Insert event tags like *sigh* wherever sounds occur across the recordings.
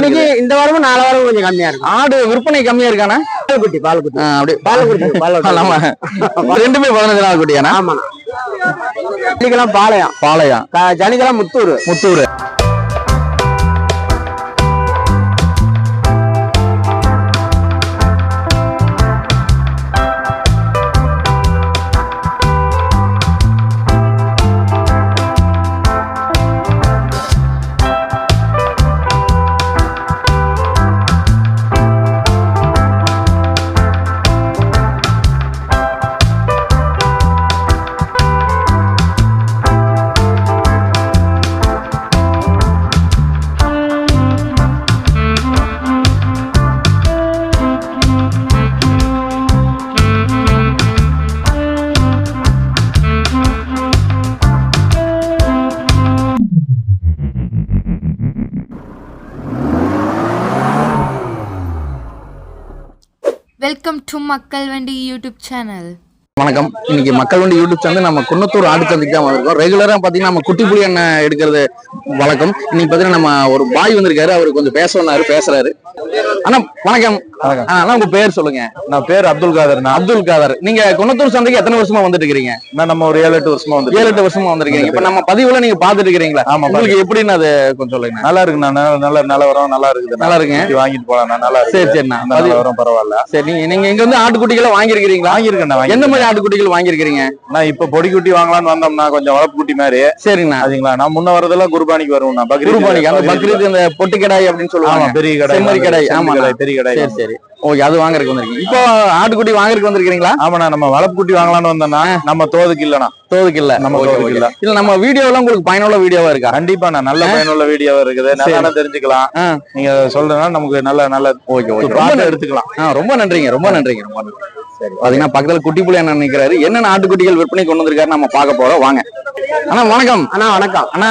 இன்னைக்கு இந்த வாரமும் நாலு வாரம் கொஞ்சம் கம்மியா இருக்கும். ஆடு விற்பனை கம்மியா இருக்கானா? பால் குட்டி பால் குட்டி ஆ, அப்படியே பால் ஆமா. ரெண்டுமே பதினஞ்சு நாள் குட்டியானா? ஆமாண்ணா. இன்னைக்கெல்லாம் பாளையம். பாளையம். ஜனிதெல்லாம் முத்தூர். முத்தூர். மக்கள் வண்டி யூடியூப் சேனல். வணக்கம். இன்னைக்கு மக்கள் வண்டி யூடியூப் சேனல் நம்ம குன்னத்தூர் ஆடு சந்தைக்கு தான் வந்திருக்கோம். ரெகுலரா பாத்தீங்கன்னா நம்ம குட்டி புலி எண்ணெய் எடுக்கிறது வழக்கம். இன்னைக்கு பாத்தீங்கன்னா நம்ம ஒரு பாய் வந்திருக்காரு. அவர் கொஞ்சம் பேச சொன்னாரு பேசுறாரு. அண்ணா வணக்கம். அண்ணா உங்க பேர் சொல்லுங்க. நான் பேர் அப்துல் காதர் நான் அப்துல் காதர். நீங்க குன்னத்தூர் சந்தைக்கு எத்தனை வருஷமா வந்துட்டு இருக்கீங்க? நான் நம்ம ஒரு ஏழு எட்டு வருஷமா வந்து ஏழு எட்டு வருஷமா வந்திருக்கீங்க. இப்ப நம்ம பதிவுல நீங்க பாத்துட்டு இருக்கீங்களா ஆமா, உங்களுக்கு எப்படின்னு அது கொஞ்சம் சொல்லுங்க. நல்லா இருக்கு நான் நல்ல நிலவரம் நல்லா இருக்குது நல்லா இருக்குங்க. குட்டி வாங்கிட்டு போலாம் நல்லா இருக்கு சரி சரிண்ணா நிலவரம் பரவாயில்ல. சரி நீங்க இங்க வந்து ஆட்டுக்குட்டிகளை வாங்கியிருக்கிறீங்களா? வாங்கியிருக்கேன் நான் எந்த வாங்கி மாதிரி ஆட்டுக்குட்டிகள் வாங்கியிருக்கிறீங்க? நான் இப்ப பொடி குட்டி வாங்கலாம்னு வந்தோம்னா கொஞ்சம் வளர்ப்பு குட்டி மாதிரி. சரிங்கண்ணா. அதுங்களா நான் முன்ன வரதெல்லாம் குர்பானிக்கு வருவோம் குருபானிக்கு அந்த பக்ரீத் இந்த பொட்டு கடாய் அப்படின்னு சொல்லுவாங்க. பெரிய கடை செம்மறி கடை, செம்மறி ஆமா. பெரிய கடை சரி சரி. ஓகே அது வாங்குறதுக்கு வந்திருக்கீங்க. இப்போ ஆட்டுக்குட்டி வாங்குறதுக்கு வந்திருக்கீங்களா ஆமாண்ணா நம்ம வளர்ப்பு குட்டி வாங்கலாம்னு வந்தோம்னா நம்ம தோதுக்கு இல்லண்ணா. தோதுக்கு இல்ல. நம்ம தோதுக்கு. இல்ல. இல்ல நம்ம வீடியோ எல்லாம் உங்களுக்கு பயனுள்ள வீடியோவா இருக்கா? கண்டிப்பா நான் நல்ல பயனுள்ள வீடியோ இருக்குது. நல்லா தெரிஞ்சுக்கலாம். நீங்க சொல்றதுனால நமக்கு நல்ல நல்ல ஓகே ஓகே. எடுத்துக்கலாம். ரொம்ப நன்றிங்க ரொம்ப நன்றிங்க ரொம்ப நன்றி பாத்தீங்கன்னா பக்கத்துல குட்டி புள்ளி என்ன நினைக்கிறாரு என்னென்ன ஆட்டுக்குட்டிகள் விற்பனை கொண்டு வந்திருக்காரு நம்ம பார்க்க போறோம். வாங்க. அண்ணா வணக்கம். அண்ணா வணக்கம். அண்ணா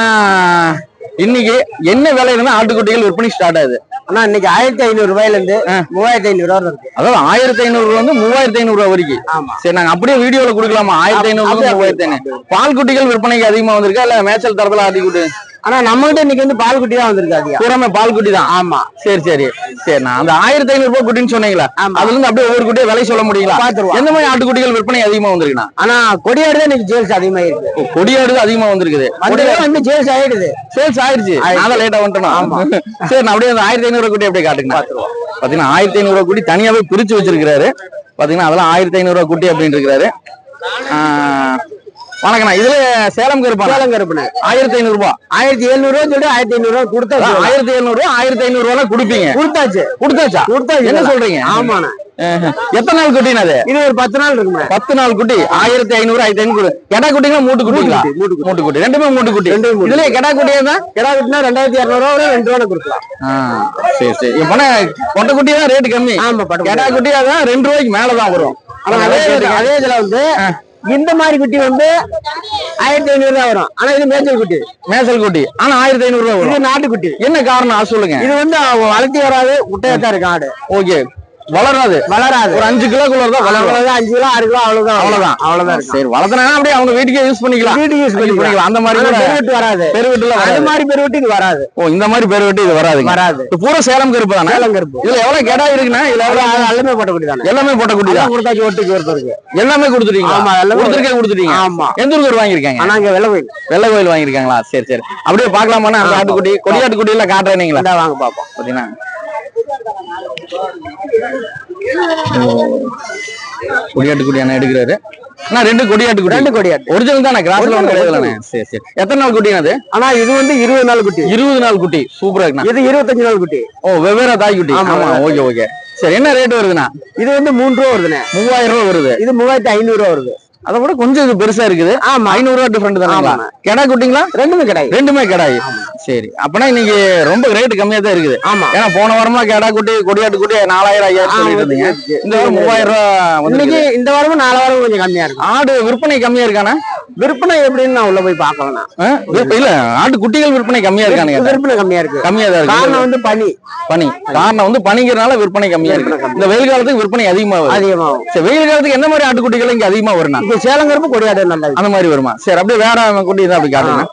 இன்னைக்கு என்ன விலையில ஆட்டுக்குட்டிகள் விற்பனை ஸ்டார்ட் ஆகுது? அண்ணா இன்னைக்கு ஆயிரத்தி ஐநூறு ரூபாயில இருந்து மூவாயிரத்தி ஐநூறு ரூபா இருக்கு. அதாவது ஆயிரத்தி ஐநூறு ரூபா வந்து மூவாயிரத்தி ஐநூறு ரூபா வரைக்கும். ஆமா. சரி நாங்க அப்படியே வீடியோல கொடுக்கலாமா? ஆயிரத்தி ஐநூறு அப்படியே, மூவாயிரத்தி ஐநூறு. பால் குட்டிகள் விற்பனைக்கு அதிகமா வந்திருக்கா? இல்ல மேய்ச்சல் தரத்துல ஆட்டிக்குட்டி ஆனா நம்ம கிட்ட இன்னைக்கு வந்து பால் குட்டி தான் வந்திருக்கு அதிகம் பூராமே பால் குட்டி தான் ஆமா. சரி சரி. சரி நான் அந்த ஆயிரத்தி ஐநூறு ரூபாய் குட்டின்னு சொன்னீங்களா. அதுல இருந்து அப்படியே ஒவ்வொரு குட்டியை விலை சொல்ல முடியுங்களா? பாத்துருவோம். எந்த மாதிரி ஆட்டுக்குட்டிகள் விற்பனை அதிகமா வந்திருக்குண்ணா? ஆனா கொடியாடு தான் இன்னைக்கு சேல்ஸ் அதிகமா இருக்கு கொடியாடு அதிகமா வந்திருக்குது. வந்து சேல்ஸ் ஆயிடுது. சேல்ஸ் ஆயிருச்சு ஆயிடுச்சு. நான் லேட்டா வந்துட்டேன்? ஆமா. *laughs* சரி நான் அப்படியே அந்த ஆயிரத்தி ஐநூறு குட்டி அப்படியே காட்டுங்க பாத்தீங்கன்னா ஆயிரத்தி ஐநூறு குட்டி தனியாவே பிரிச்சு வச்சிருக்காரு பாத்தீங்கன்னா அதெல்லாம் ஆயிரத்தி ஐநூறு குட்டி அப்படின்னு இருக்கிறாரு. ஆஹ், வணக்கண்ணா இதுல சேலம் கருப்பா. சேலம் கருப்புனு ஆயிரத்தி ஐநூறு ரூபாய் ஆயிரத்தி எழுநூறு ரூபா சொல்லி ஆயிரத்தி ஐநூறு ரூபா கொடுத்தா ஆயிரத்தி எழுநூறு ரூபாய் ஆயிரத்தி ஐநூறு ரூபாய் கொடுப்பீங்க. கொடுத்தாச்சு. கொடுத்தாச்சா? கொடுத்தாச்சு. என்ன சொல்றீங்க? ஆமாண்ணா. எத்தனை நாள் குட்டினா அது? இது ஒரு பத்து நாள் இருக்குமே பத்து நாள் குட்டி. ஆயிரத்தி ஐநூறு ஆயிரத்தி ஐநூறு கெடா. குட்டிங்களா மூட்டு குட்டிங்களா? குட்டி, மூட்டு குட்டி. மூட்டு குட்டி. ரெண்டுமே மூட்டு குட்டி. இதுல கெடா குட்டியா தான் கிடா குட்டினா ரெண்டாயிரத்தி இரநூறுவா ரெண்டு ரூபா கொடுக்கலாம். சரி சரி. இப்ப கொண்ட குட்டி தான் ரேட் கம்மி. ஆமா கெடா குட்டி அதான் ரெண்டு ரூபாய்க்கு மேலதான் வரும். ஆனா அதே அதே இதுல வந்து இந்த மாதிரி குட்டி வந்து ஆயிரத்தி ஐநூறு ரூபா வரும். ஆனா இது மேய்ச்சல் குட்டி. மேசல் குட்டி. ஆனா ஆயிரத்தி ஐநூறு இது வரும். நாட்டு குட்டி என்ன காரணம்? சொல்லுங்க. இது வந்து வளர்த்தி வராது முட்டையத்தான் இருக்கு ஆடு. ஓகே. வளராது. வளராது. ஒரு அஞ்சு கிலோக்குள்ள தான் வளரும். அஞ்சு கிலோ ஆறு கிலோ அவ்வளவுதான். அவ்வளவுதான். அவ்வளவுதான் சரி வளர்த்தனா அப்படியே அவங்க வீட்டுக்கே யூஸ் பண்ணிக்கலாம். வீட்டுக்கு யூஸ் பண்ணிக்கலாம். அந்த மாதிரி பெருவிட்டு வராது. பெருவீட்டுல அது வராது மாதிரி பெருவிட்டு இது வராது. ஓ இந்த மாதிரி பெருவீட்டு இது வராது. வராது பூரா சேலம் கருப்பு தானே? சேலம் கருப்பு. இதுல எவ்வளவு கெடா இருக்குன்னா இதுல எவ்வளவு எல்லாமே போட்ட குட்டி தானே? எல்லாமே போட்ட குட்டி தான் கொடுத்தாச்சு ஒட்டுக்கு ஒருத்தருக்கு எல்லாமே கொடுத்துட்டீங்க ஆமா, எல்லாமே கொடுத்துருக்கே கொடுத்துட்டீங்க. ஆமா. எந்த ஊருக்கு வாங்கியிருக்காங்க? ஆனா இங்க வெள்ள கோயில் வெள்ளை கோயில் வாங்கியிருக்காங்களா? சரி சரி. அப்படியே பார்க்கலாமாண்ணா? அந்த ஆட்டுக்குட்டி கொடியாட்டுக்குட்டி எல்லாம் காட்டுறேன் நீங்களா? வாங்க பாப்போம். பாத்தீங்கன்னா கொடியாட்டுக்குட்டி அண்ணா எடுக்கிறாரு. அண்ணா ரெண்டு கொடியாட்டுக்குட்டி ரெண்டு கொடியாட்டு. ஒரிஜினல் தானே? கிராஸ்ல Original, ஒன்று கிடையாதுண்ணே original. சரி சரி. எத்தனை நாள் அது? ஆனா இது வந்து இருபது நாள் குட்டி. இருபது நாள் குட்டி. சூப்பரா இருக்குண்ணா. இது இருபத்தஞ்சு நாள் குட்டி. ஓ வெவ்வேறு தாய் குட்டி. ஆமா, ஓகே ஓகே. சரி என்ன ரேட் வருதுண்ணா? இது வந்து மூணு ரூபா வருதுண்ணே. மூவாயிரம் ரூபா வருது. இது மூவாயிரத்தி ஐநூறு ரூபா வருது. அதை விட கொஞ்சம் இது பெருசா இருக்குது. ஆமா. ஐநூறு ரூபா டிஃபரெண்ட் ஆமாண்ணே. கெடா குட்டிங்களா? ரெண்டுமே கிடையாது ரெண்டுமே கெடாய் சரி. அப்பனா இன்னைக்கு ரொம்ப ரேட் கம்மியா தான் இருக்குது. ஆமா. ஏன்னா போன வாரம்லாம் கெடா குட்டி கொடியாட்டு குட்டி நாலாயிரம் ஐயாயிரம் சொல்லிட்டு இருந்தீங்க. இந்த வாரம் மூவாயிரம் ரூபா வந்து இன்னைக்கு இந்த வாரமும் நாலு வாரம் கொஞ்சம் கம்மியா இருக்கும் ஆடு விற்பனை கம்மியா இருக்கானா? விற்பனை எப்படின்னு நான் உள்ள போய்? விற்ப- இல்ல ஆட்டு குட்டிகள் விற்பனை கம்மியா இருக்கானு கேட்டேன். விற்பனை கம்மியா இருக்கு. கம்மியா தான் இருக்கு. காரணம் வந்து பனி. பனி. காரணம் வந்து பனிங்கிறனால விற்பனை கம்மியா இருக்கு. இந்த வெயில் காலத்துக்கு விற்பனை அதிகமா வருது அதிகமாகும். சரி வெயில் காலத்துக்கு எந்த மாதிரி ஆட்டுக்குட்டிகள் இங்க அதிகமா வரும்னா? இப்ப சேலங்கருப்பு கொடியாடு நல்லது. அந்த மாதிரி வருமா? சரி அப்படியே வேற குட்டி தான் அப்படி காட்டுங்க.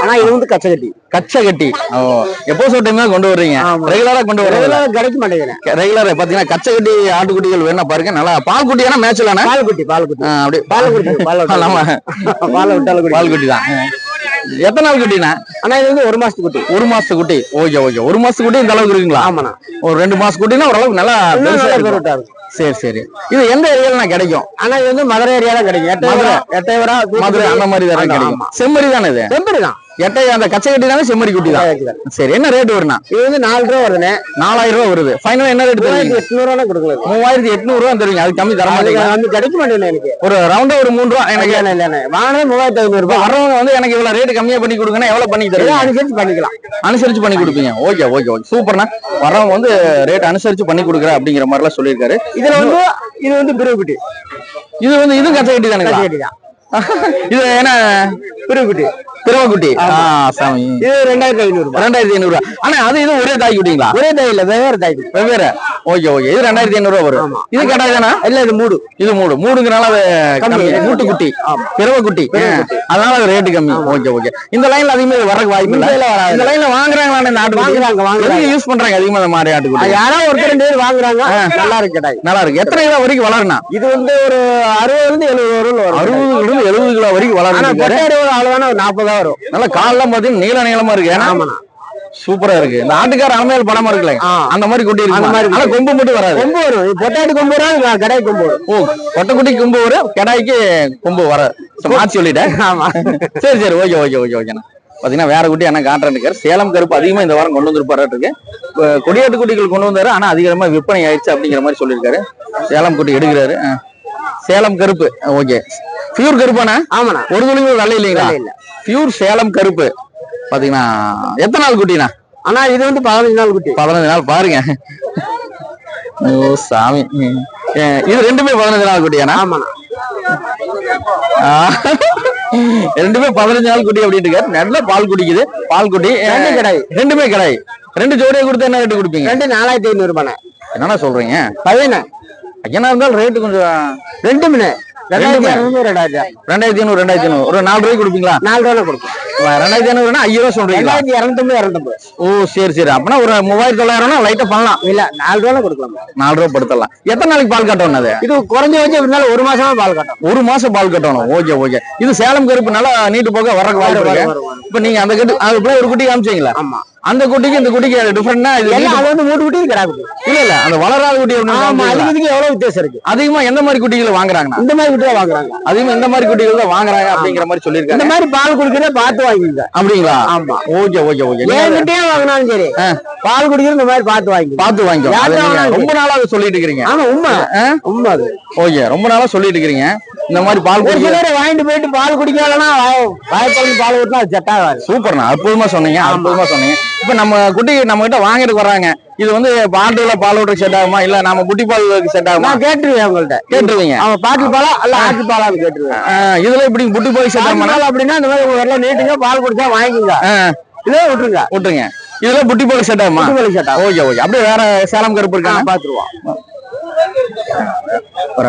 ஆனா இது வந்து கச்சை கட்டி கச்சை கட்டி ஓ எப்போ டைம் தான் கொண்டு வர்றீங்க. ரெகுலரா கொண்டு வர்றீங்க இதெல்லாம் கிடைக்க மாட்டேங்கிறேன் ரெகுலரா பாத்தீங்கன்னா கச்சை கட்டி ஆட்டுக்குட்டிகள் வேணா பாருங்க நல்லா பால் *laughs* குட்டியானா மேட்ச்லானா பால் குட்டி பால் குட்டி அப்படி பால் குட்டி பால். பால் குட்டி பால் குட்டி தான். எத்தனை நாள் குட்டினா? ஆனா இது வந்து ஒரு மாசத்துக்கு குட்டி. ஒரு மாசத்து குட்டி. Okay okay. ஒரு மாசத்து குட்டி இந்த அளவுக்கு இருக்குங்களா? ஆமாண்ணா. ஒரு ரெண்டு மாசம் குட்டினா ஓரளவுக்கு நல்லா பெருசா இருக்கும். சரி சரி. இது எந்த ஏரியால கிடைக்கும்? ஆனா இது வந்து மதுரை ஏரியால கிடைக்கும். எட்டயபுரா எட்டயபுரா மதுரை அந்த மாதிரி தான் கிடைக்கும். செம்மறி தானே இது? செம்பரி தான். எட்டை அந்த கச்சை கட்டி தானே செம்மறி குட்டி. தான் சரி என்ன ரேட் வரும்னா இது வந்து நாலு ரூபா வருதுண்ணே. நாலாயிரம் ரூபாய் வருது. ஃபைனல் என்ன ரேட் மூவாயிரத்தி எட்நூறு ரூபா கொடுக்கலாம் மூவாயிரத்தி எட்நூறு ரூபா தருவீங்க. அது கம்மி தர மாட்டீங்க வந்து கிடைக்க மாட்டேங்குது எனக்கு. ஒரு ரவுண்டா ஒரு மூணு ரூபா? எனக்கு வாங்கினது மூவாயிரத்தி ஐநூறு இப்ப ரூபாய் வர்றவங்க வந்து எனக்கு இவ்வளவு ரேட் கம்மியா பண்ணி கொடுங்கன்னா எவ்வளவு பண்ணி தருவீங்க? அனுசரிச்சு பண்ணிக்கலாம். அனுசரிச்சு பண்ணி கொடுப்பீங்க. ஓகே ஓகே ஓகே சூப்பர்ண்ணா வர்றவங்க வந்து ரேட் அனுசரிச்சு பண்ணி கொடுக்குறேன் அப்படிங்கிற மாதிரி எல்லாம் சொல்லியிருக்காரு. இதுல வந்து இது வந்து பிரிவுக்குட்டி இது வந்து இது கச்சை கட்டி தானுங்களா? கட்டி தான். *laughs* இது என்ன? பிரிவுக்குட்டி பிறவக்குட்டி சாமி. இது ரெண்டாயிரத்தி ஐநூறு ரெண்டாயிரத்தி ஐநூறு ரூபா ஆனா அது இது ஒரே தாய் குட்டிங்களா? ஒரே தாய் இல்ல வெவ்வேறு தாய் வெவ்வேறு ஓகே ஓகே. இது ரெண்டாயிரத்தி ஐநூறு ரூபா வரும். இது கடாய் தானா? இல்ல இது மூடு. இது மூடு. மூடுங்கனால அது கம்மி. கம்மி. மூட்டு குட்டி ஆமா. பிறவ குட்டி பிறவை குட்டி. அதனால அது ரேட்டு கம்மி. Okay okay. இந்த லைன்ல அதிகமா வரக்கு வாய்ப்பு இல்ல. இந்த லைன்ல வாங்குறாங்களா இந்த ஆட்டு வாங்குறாங்க, வாங்குறாங்க. யூஸ் பண்றாங்க அதிகமா இந்த மாதிரி ஆட்டு குட்டி யாரோ ஒருத்தர் ரெண்டு பேர் வாங்குறாங்க. நல்லா இருக்கு நல்லா இருக்கு. எத்தனை கிலோ வரைக்கும் வளரணும் இது வந்து ஒரு அறுபதுல இருந்து எழுபது வரும். அறுபதுல இருந்து எழுபது கிலோ வரைக்கும் வளர்ந்து கொட்டையோட ஒரு நாற்பதா வரும். நல்லா கால்லாம் பாத்தீங்கன்னா நீள நீளமா இருக்கு. ஏன்னா சூப்பரா இருக்கு. இந்த ஆட்டுக்கார அலமையால் படமா இருக்குல்ல. அந்த மாதிரி குட்டி இருக்கு மாதிரி ஆனா கொம்பு மட்டும் வராது. கொம்பு வரும். இது பொட்டாட்டி கொம்பு வரும் கடாய் கொம்பு வரும். ஓ கொட்டைக்குட்டி கொம்பு வரும் கெடாய்க்கு கொம்பு வர மாற்றி சொல்லிட்டேன். ஆமா. சரி சரி ஓகே ஓகே ஓகே ஓகேண்ணா. பாத்தீங்கன்னா வேற குட்டி என்ன காட்டுறேன் இருக்காரு சேலம் கருப்பு அதிகமா இந்த வாரம் கொண்டு வந்திருப்பாரு இருக்கு. கொடியாட்டு குட்டிகள் கொண்டு வந்தாரு. ஆனா அதிகமா விற்பனை ஆயிடுச்சு அப்படிங்கிற மாதிரி சொல்லியிருக்காரு. சேலம் குட்டி எடுக்கிறாரு. சேலம் கருப்பு. ஓகே. பியூர் கருப்பாண்ணா? ஆமாண்ணா. ஒரு துளி கூட வெள்ளை இல்லைங்களா? இல்ல. பியூர் சேலம் கருப்பு. பாத்தீங்கன்னா எத்தனை நாள் குட்டிண்ணா? ஆனா இது வந்து பதினஞ்சு நாள் குட்டி. பதினஞ்சு நாள் பாருங்க. ஓ சாமி. இது ரெண்டுமே பதினஞ்சு நாள் குட்டியாண்ணா? ஆமாண்ணா. ரெண்டுமே பதினஞ்சு நாள் குட்டி இருக்காரு. நல்ல பால் குடிக்குது. பால் குட்டி. ரெண்டு கிடாய். ரெண்டுமே கிடாய். ரெண்டு ஜோடியை கொடுத்து என்ன ரேட்டு கொடுப்பீங்க? ரெண்டு நாலாயிரத்தி ஐநூறு ரூபாண்ணே என்னண்ணா சொல்றீங்க? பையனே ஐயனா இருந்தாலும் ரேட்டு கொஞ்சம் ரெண்டு மணி ரெண்டாயிரத்தி. ஐநூறு ரெண்டாயிரத்தி ஐநூறு. ஒரு நாலு ரூபாய்க்கு கொடுப்பீங்களா? நாலு ரூபா கொடுக்கும் ரெண்டாயிரத்தி ஐநூறுனா ஐயாயிரம் சொல்றீங்களா? இரநூத்தம்பது இரநூத்தம்பது. ஓ சரி சரி. அப்பனா ஒரு மூவாயிரத்தி தொள்ளாயிரம்னா லைட்டா பண்ணலாம். இல்ல நாலு ரூபா கொடுக்கலாம். நாலு ரூபா படுத்தலாம். எத்தனை நாளைக்கு பால் கட்டணும் அது? இது குறைஞ்ச வச்சு இருந்தாலும் ஒரு மாசமா பால் கட்டும் ஒரு மாசம் பால் கட்டணும். Okay okay. இது சேலம் கருப்பு நல்லா நீட்டு போக வரக்கு வாய்ப்பு. இப்ப நீங்க அந்த கட்டு அது போல ஒரு குட்டி காமிச்சீங்களா? ஆமா. அந்த குட்டிக்கு இந்த குட்டிக்கு டிஃபரெண்ட்னா இது எல்லாம் அது வந்து மூட்டு குட்டி கிடா குட்டி. இல்ல இல்ல அந்த வளராத குட்டி ஆமா? அதுக்கு இதுக்கு எவ்வளவு வித்தியாசம் இருக்கு? அதிகமா எந்த மாதிரி குட்டிகளை வாங்குறாங்கண்ணா இந்த மாதிரி குட்டி வாங்குறாங்க. அதிகமா இந்த மாதிரி குட்டிகள் தான் வாங்குறாங்க அப்படிங்கிற மாதிரி இந்த சொல்லியிருக்காங்க மாதிரி பால் குடிக்கிறத பார்த்து வாங்கிங்க அப்படிங்களா? ஆமா. Okay okay okay. ஏன் கிட்டே வாங்கினாலும் சரி. பால் குடிக்கிற இந்த மாதிரி பார்த்து வாங்கி பார்த்து வாங்கினாலும் ரொம்ப நாளா சொல்லிட்டு இருக்கிறீங்க. ஆமா உண்மை? உண்மை அது. ஓகே ரொம்ப நாளா சொல்லிட்டு இருக்கிறீங்க. இந்த மாதிரி பால் ஒரு சிலர் வாங்கிட்டு போயிட்டு பால் குடிக்கலன்னா வாய்ப்பால் பால் ஊட்டினா அது செட் ஆகாது. சூப்பர்ண்ணா அற்புதமா சொன்னீங்க அற்புதமா சொன்னீங்க. இப்ப நம்ம குட்டி நம்ம கிட்ட வாங்கிட்டு வர்றாங்க. இது வந்து ஆட்டுல பால் விட்டு செட் ஆகுமா? இல்ல நம்ம குட்டி பால் செட் ஆகுமா? கேட்டுருவேன் அவங்கள்ட்ட. கேட்டுருவீங்க. அவன் பாட்டில் பாலா அல்ல ஆட்டு பாலான்னு கேட்டுருவேன். இதுல இப்படி குட்டி பால் செட் பால் ஆகுமா பால் அப்படின்னா இந்த மாதிரி உங்க நீட்டுங்க பால் குடிச்சா வாங்கிக்கோங்க இதே விட்டுருங்க விட்டுருங்க இதுல புட்டி பால் செட் ஆகுமா? குட்டி பால் செட் ஆகும். Okay okay. அப்படியே வேற சேலம் கருப்பு இருக்காங்க பாத்துருவோம்.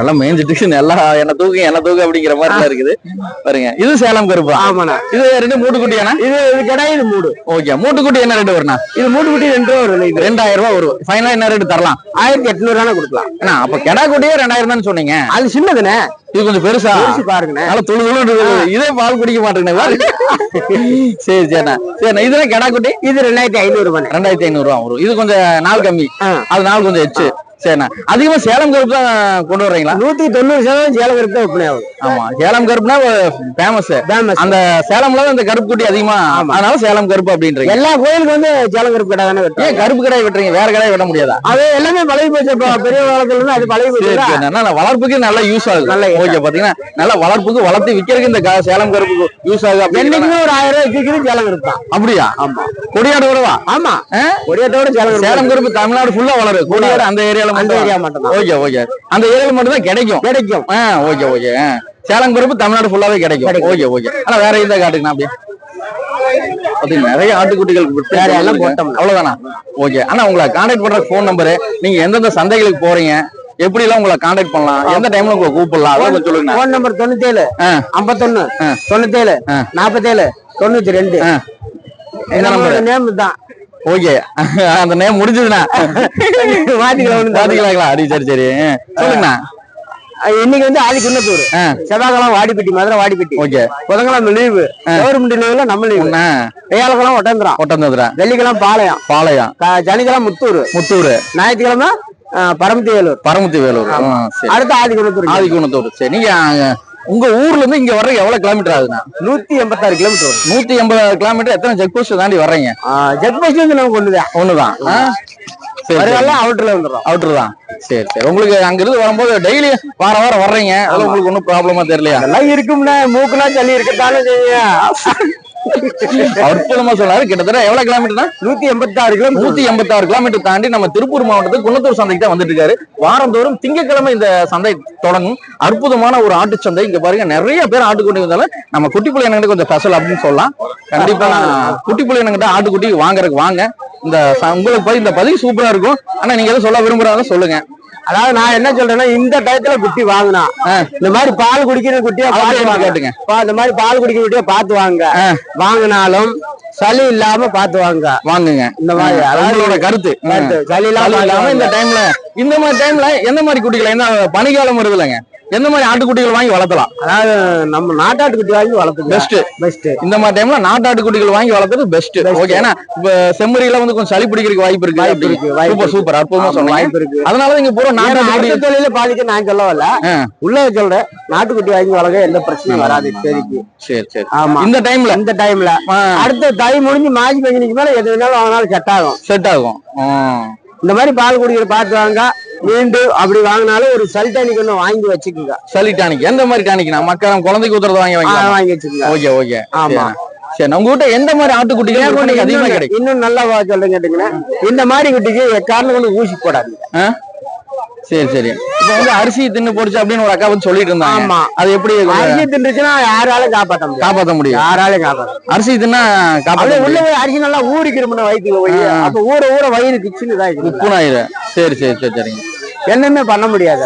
எல்லாம் மேய்ஞ்சிட்டு நல்லா என்ன தூக்கு என்ன தூக்கு அப்படிங்கிற மாதிரி எல்லாம் இருக்குது. பாருங்க இது சேலம் கருப்பு. ஆமாண்ணா. இது ரெண்டு மூட்டு குட்டியாண்ணா இது இது இது மூடு. ஓகே மூட்டு குட்டி என்ன ரேட்டு வருண்ணா? இது மூட்டு குட்டி ரெண்டு ரூபா வருது இது. ரெண்டாயிரம் ரூபாய் வரும். ஃபைனலா என்ன ரேட்டு தரலாம்? ஆயிரத்தி எட்நூறு ரூபா கொடுக்கலாம். அண்ணா அப்ப கெடா குட்டியே ரெண்டாயிரம் தான் சொன்னீங்க? அது சின்னதுண்ணே. இது கொஞ்சம் பெருசா? பாருங்கண்ணே. நல்லா துளு. இதே பால் குடிக்க மாட்டேங்குது சரி சரிண்ணா சரிண்ணா இதுல கெடா குட்டி? இது ரெண்டாயிரத்தி ஐநூறு ரூபாய் ரெண்டாயிரத்தி ஐநூறு ரூபா வரும். இது கொஞ்சம் நாள் கம்மி. அது நாள் கொஞ்சம் எச்சு. சரிண்ணா அதிகமா சேலம் கருப்பு தான் கொண்டு வர்றீங்களா? நூத்தி தொண்ணூறு சதவீதம் சேலம் கருப்பு தான் விற்பனை ஆகுது. ஆமா. சேலம் கருப்புனா ஃபேமஸ் ஃபேமஸ் அந்த சேலம்ல இந்த கருப்பு குட்டி அதிகமா. அதனால சேலம் கருப்பு அப்படின்றீங்க. எல்லா கோயிலுக்கு வந்து சேலம் கருப்பு கடை தானே வெட்டுறாங்க. கருப்பு கடாய் வெட்டுறீங்க? வேற கடாய் வெட்ட முடியாதா? அது எல்லாமே பழகி போச்சு. பெரிய காலத்துல இருந்து அது பழகி போச்சு. வளர்ப்புக்கு நல்லா யூஸ் ஆகுது. நல்ல ஓகே பாத்தீங்கன்னா நல்லா வளர்ப்புக்கு வளர்த்து விக்கிறதுக்கு இந்த சேலம் கருப்பு யூஸ் ஆகுது என்னைக்குமே ஒரு ஆயிரம் ரூபாய் விற்கிறது சேலம் கருப்பு தான். அப்படியா? ஆமா. கொடியாடு விடவா ஆமா. ஆ? ஒரேட்டோட சேலம் கருப்பு. சேலம் கருப்பு தமிழ்நாடு ஃபுல்லா வளரும் கொடியாடு அந்த ஏரியால அந்த ஏரியா மட்டும் தான் ஓகே ஓகே. அந்த ஏரியால மட்டும் தான் கிடைக்கும். கிடைக்கும். Okay okay. சேலம் கருப்பு தமிழ்நாடு ஃபுல்லாவே கிடைக்கும். Okay okay. ஆனா வேற எந்த காட்டுக்குண்ணா அப்படியே? பாத்தீங்க நிறைய ஆட்டுக்குட்டிகள் எல்லாம். அவ்வளவுதானா? ஓகே. ஆனா உங்களை கான்டாக்ட் பண்ற ஃபோன் நம்பரு நீங்க எந்தெந்த சந்தைகளுக்கு போறீங்க எப்படி எல்லாம் உங்களை காண்டாக்ட் பண்ணலாம் எந்த டைம்ல உங்களை கூப்பிடலாம் கொஞ்சம் சொல்லுங்க போன் நம்பர் தொண்ணூத்தி ஏழு. ஐம்பத்தொன்னு. தொண்ணூத்தி ஏழு ஆ. நாப்பத்தேழு தொண்ணூத்தி ரெண்டு. நேம் தான். ஓகே *laughs* அந்த நேம் முடிஞ்சதுண்ணா. *laughs* மாத்திக்கலாம் பாத்தீங்களாங்களா அடி சரி சரி. சொல்லுங்கண்ணா. இன்னைக்கு வந்து ஆதி குன்னத்தூர். செவ்வாய்க்கிழமை வாடிப்பட்டி மதுரை வாடிப்பட்டி. ஓகே புதன்கிழமை லீவு கவர்மெண்ட் லீவுல நம்ம லீவு வியாழக்கிழமை ஒட்டந்திரம். ஒட்டந்ததுரா வெள்ளிக்கிழமை பாளையம். பாளையம். சனிக்கிழமை முத்தூர். முத்தூர். ஞாயிற்றுக்கிழமை பரமத்தி வேலூர். பரமத்தி வேலூர். அடுத்து ஆதி குன்னத்தூர் ஆதிக்குணத்தூர் சரி நீங்க உங்க ஊர்ல இருந்து இங்க வர்றதுக்கு எவ்வளவு கிலோமீட்டர் ஆகுதுண்ணா? நூத்தி எண்பத்தாறு கிலோமீட்டர் வரும். நூத்தி எண்பது கிலோமீட்டர் எத்தனை செக் போஸ்ட் தாண்டி வர்றீங்க? ஜெட் பஸ் வந்து நமக்கு ஒண்ணுதான் ஒண்ணுதான் அவுட்டர்ல வந்துடும் அவுட்டர் தான். சரி சரி. உங்களுக்கு அங்க இருந்து வரும்போது டெய்லி வார வாரம் வர்றீங்க. அதெல்லாம் உங்களுக்கு ஒன்றும் ப்ராப்ளமா தெரியலையா? அதெல்லாம் இருக்கும்னா மூக்குனா சளி இருக்கத்தானே செய்யும். அற்புதமா சொன்னாரு. கிட்டத்தட்ட எவ்வளவு கிலோமீட்டர்னா நூத்தி எண்பத்தி ஆறு கிலோமீட்டர் நூத்தி எண்பத்தாறு கிலோமீட்டர் தாண்டி நம்ம திருப்பூர் மாவட்டத்துக்கு குன்னத்தூர் சந்தைக்கு தான் வந்துட்டு இருக்காரு வாரந்தோறும் திங்கக்கிழமை இந்த சந்தை தொடங்கும். அற்புதமான ஒரு ஆட்டு சந்தை. இங்க பாருங்க நிறைய பேர் ஆட்டுக்குட்டி வந்தாலும் நம்ம குட்டி புள்ளி கொஞ்சம் ஸ்பெஷல் அப்படின்னு சொல்லலாம். கண்டிப்பா குட்டி புள்ளி என்கிட்ட ஆட்டுக்குட்டி வாங்குறதுக்கு வாங்க. இந்த உங்களுக்கு இந்த பதிவு சூப்பரா இருக்கும். ஆனா நீங்க எதுவும் சொல்ல விரும்புறாங்க சொல்லுங்க. அதாவது நான் என்ன சொல்றேன்னா இந்த டயத்துல குட்டி வாங்கினா இந்த மாதிரி பால் குடிக்கிற குட்டியா பத்தி வாங்க கேட்டுங்க. இந்த மாதிரி பால் குடிக்கிற குட்டியா பார்த்து வாங்க. வாங்கினாலும் சளி இல்லாம பார்த்து வாங்க வாங்குங்க இந்த மாதிரி உங்களோட கருத்து. சளி இல்லாம இந்த. டைம்ல இந்த மாதிரி டைம்ல எந்த மாதிரி குட்டிகளை என்ன பனிக்காலம் வருது இல்லைங்க எந்த மாதிரி ஆட்டுக்குட்டிகள் வாங்கி வளர்த்தலாம்? அதாவது நம்ம நாட்டாட்டு குட்டி வாங்கி வளர்த்துங்க பெஸ்ட் பெஸ்ட் இந்த மாதிரி டைம்ல நாட்டாட்டு குட்டிகள் வாங்கி வளர்த்துறது பெஸ்ட் ஓகே ஏன்னா செம்மறியில வந்து கொஞ்சம் சளி பிடிக்கிறதுக்கு வாய்ப்பு இருக்கு. வாய்ப்பு இருக்கு, சூப்பர். சூப்பர் அற்புதமா சொன்னீங்க வாய்ப்பு இருக்கு. அதனால நீங்க பூரா நாட்டாட்டு நாட்டாட்டு அடுத்த தொழில பாதிக்க நான் சொல்ல வரல. உள்ள சொல்றேன். நாட்டுக்குட்டி வாங்கி வளர்க்க எந்த பிரச்சனையும் வராது இப்போதைக்கு சரி சரி. ஆமா. இந்த டைம்ல இந்த டைம்ல அடுத்த தை முடிஞ்சு மாசி பஞ்சனிக்கு மேல எது வேணாலும் வாங்கினாலும் செட் ஆகும். செட் ஆகும். இந்த மாதிரி பால் குடிக்கிற பார்த்து வாங்க. மீண்டும் அப்படி வாங்கினாலும் ஒரு சல்டானிக் ஒண்ணு வாங்கி வச்சுக்குங்க. சளி டானிக் எந்த மாதிரி டானிக்னா மக்கள் குழந்தைக்கு ஊத்துறது வாங்கி வாங்கி வாங்கி வச்சுக்குங்க. Okay okay. ஆமா. சரி. உங்க கிட்ட எந்த மாதிரி ஆட்டுக்குட்டிகள் விற்பனைக்கு அதிகமா கிடைக்கும்? இன்னும் நல்லா சொல்றேன் கேட்டுங்கன்னா இந்த மாதிரி குட்டிக்கு எக்காரணம் கொண்டு ஊசி போடாது? சரி சரி. இப்ப வந்து அரிசி தின்னு போடுச்சு அப்படின்னு ஒரு அக்கா வந்து சொல்லிட்டு இருந்தாங்க. ஆமா. அது எப்படி அரிசி தின்றுச்சுன்னா யாராலும் காப்பாற்ற முடியாது. காப்பாத்த முடியும் யாராலும் முடியாது. அரிசி தின்னா காப்பாத்த உள்ள முடியும் அரிசி நல்லா ஊறிக்கிறோம்னா வயிற்றுல போய். அப்ப ஊற ஊற வயிறு கிச்சுன்னு தான் உப்புனாயிரு சரி சரி சரி சரிங்க. என்னமே பண்ண முடியாது.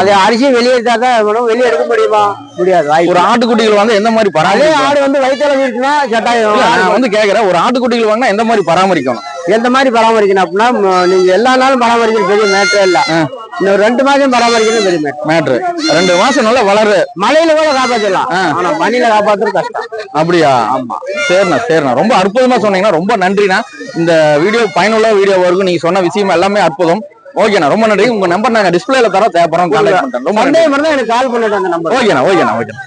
அது அரிசி வெளியேற்றா தான் வெளியே எடுக்க முடியுமா? முடியாது. ஒரு ஆட்டுக்குட்டிகள் வந்து எந்த மாதிரி பராமரிக்கணும் ஆடு வந்து வயிற்றுல வீட்டுனா இல்ல, சட்டாயம் நான் வந்து கேக்குறேன். ஒரு ஆட்டுக்குட்டிகள் வாங்கினா எந்த மாதிரி பராமரிக்கணும்? எந்த மாதிரி பராமரிக்கணும் அப்படின்னா நீங்க எல்லா நாளும் பராமரிக்கிறது பெரிய மேட்டரே இல்ல. இன்னும் ரெண்டு மாசம் பராமரிக்கிறது பெரிய மேட்ரு ரெண்டு மாசம் நல்லா வளரு. மழையில கூட காப்பாத்திடலாம். ஆனா பனியில காப்பாத்துறது கஷ்டம். அப்படியா? ஆமா. சரிண்ணா சரிண்ணா. ரொம்ப அற்புதமா சொன்னீங்கன்னா ரொம்ப நன்றிண்ணா. இந்த வீடியோ பயனுள்ள வீடியோ இருக்கும். நீங்க சொன்ன விஷயம் எல்லாமே அற்புதம். ஓகேண்ணா ரொம்ப நன்றி. உங்க நம்பர் நாங்க டிஸ்பிளேல தர தேவைப்படுறோம் கான்டாக்ட் பண்றேன் ரொம்ப நன்றி. எனக்கு கால் பண்ணிட்டு அந்த நம்பர் ஓகேண்ணா ஓகேண்ணா ஓகேண்ணா